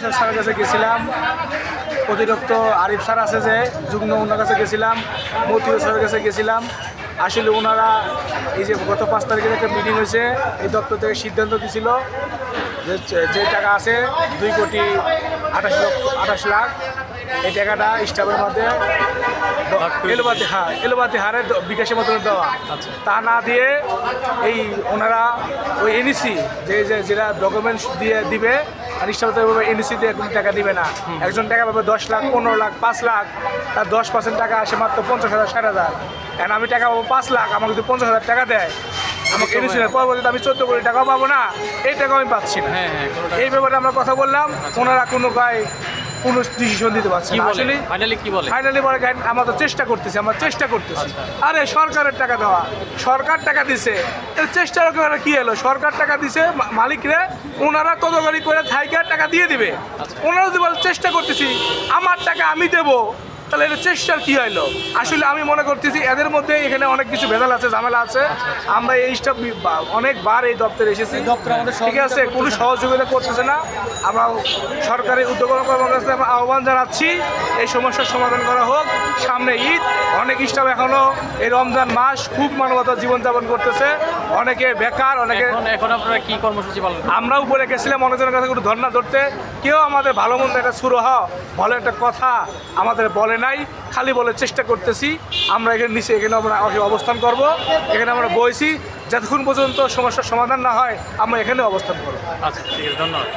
স্যারের কাছে গেছিলাম। অতিরিক্ত আরিফ স্যার আছে যে যুগ্ম ওনার কাছে গেছিলাম মতিও স্যারের কাছে গেছিলাম। আসলে ওনারা এই যে গত পাঁচ তারিখের একটা মিটিং হয়েছে এই দপ্তর থেকে সিদ্ধান্ত দিছিল যে যে টাকা আছে দুই কোটি আঠাশ লক্ষ আঠাশ লাখ এই টাকাটা স্টাফের মধ্যে এলোপাতি হ্যাঁ এলোপাতি হারে বিকাশের মতন দেওয়া। আচ্ছা। তা না দিয়ে এই ওনারা ওই এনইসি যে যে যেটা ডকুমেন্টস দিয়ে দিবে আর তো এভাবে এনডিসিতে কোনো টাকা দিবে না। একজন টাকা পাবে দশ লাখ পনেরো লাখ পাঁচ লাখ তার দশ পার্সেন্ট টাকা আসে মাত্র পঞ্চাশ হাজার ষাট হাজার। এখন আমি টাকা পাবো পাঁচ লাখ আমাকে যদি পঞ্চাশ হাজার টাকা দেয় আমাকে এনইসি পরবর্তীতে আমি চোদ্দ কোটি টাকাও পাবো না এই টাকা আমি পাচ্ছি না। হ্যাঁ হ্যাঁ এই ব্যাপারে আমরা কথা বললাম ওনারা কোনো গায়ে কোনো ডিসিশন দিতে পারছে না। আসলে ফাইনালি কি বলে? ফাইনালি বলে আমরা তো চেষ্টা করতেছি আমরা চেষ্টা করতেছি। আচ্ছা। আরে সরকারের টাকা দেওয়া। সরকার টাকা দিছে। এর চেষ্টার করে কি এলো? সরকার টাকা দিছে মালিকরা ওনারা তদগাড়ি করে থাইকার টাকা দিয়ে দিবে। আচ্ছা। ওনারা যদি বলে চেষ্টা করতেছি আমার টাকা আমি দেবো। তাহলে এটা চেষ্টার কি হইল? আসলে আমি মনে করতেছি এদের মধ্যে এখানে অনেক কিছু ভেজাল আছে ঝামেলা আছে। আমরা এই স্টাফ অনেকবার এই দপ্তরে এসেছি। দপ্তর আমাদের ঠিক আছে কোনো সহযোগিতা করতেছে না। আমরা সরকারি উদ্যোগ কর্মকর্তা আমরা আহ্বান জানাচ্ছি এই সমস্যার সমাধান করা হোক। সামনে ঈদ অনেক স্টাফ এখনও এই রমজান মাস খুব মানবতার জীবনযাপন করতেছে। অনেকে বেকার অনেকে এখন এখন আপনারা কি কর্মসূচি পালন? আমরা উপরে গেছিলাম অনেকজনের কাছে একটু ধর্ণা ধরতে। কেউ আমাদের ভালো মন্দ একটা শুরু হ ভালো একটা কথা আমাদের বলে নাই, খালি বলে চেষ্টা করতেছি। আমরা এখানে নিচে এখানে আমরা অবস্থান করব, এখানে আমরা বইছি, যতক্ষণ পর্যন্ত সমস্যার সমাধান না হয়, আমরা এখানে অবস্থান করব। আচ্ছা ঠিক আছে, ধন্যবাদ।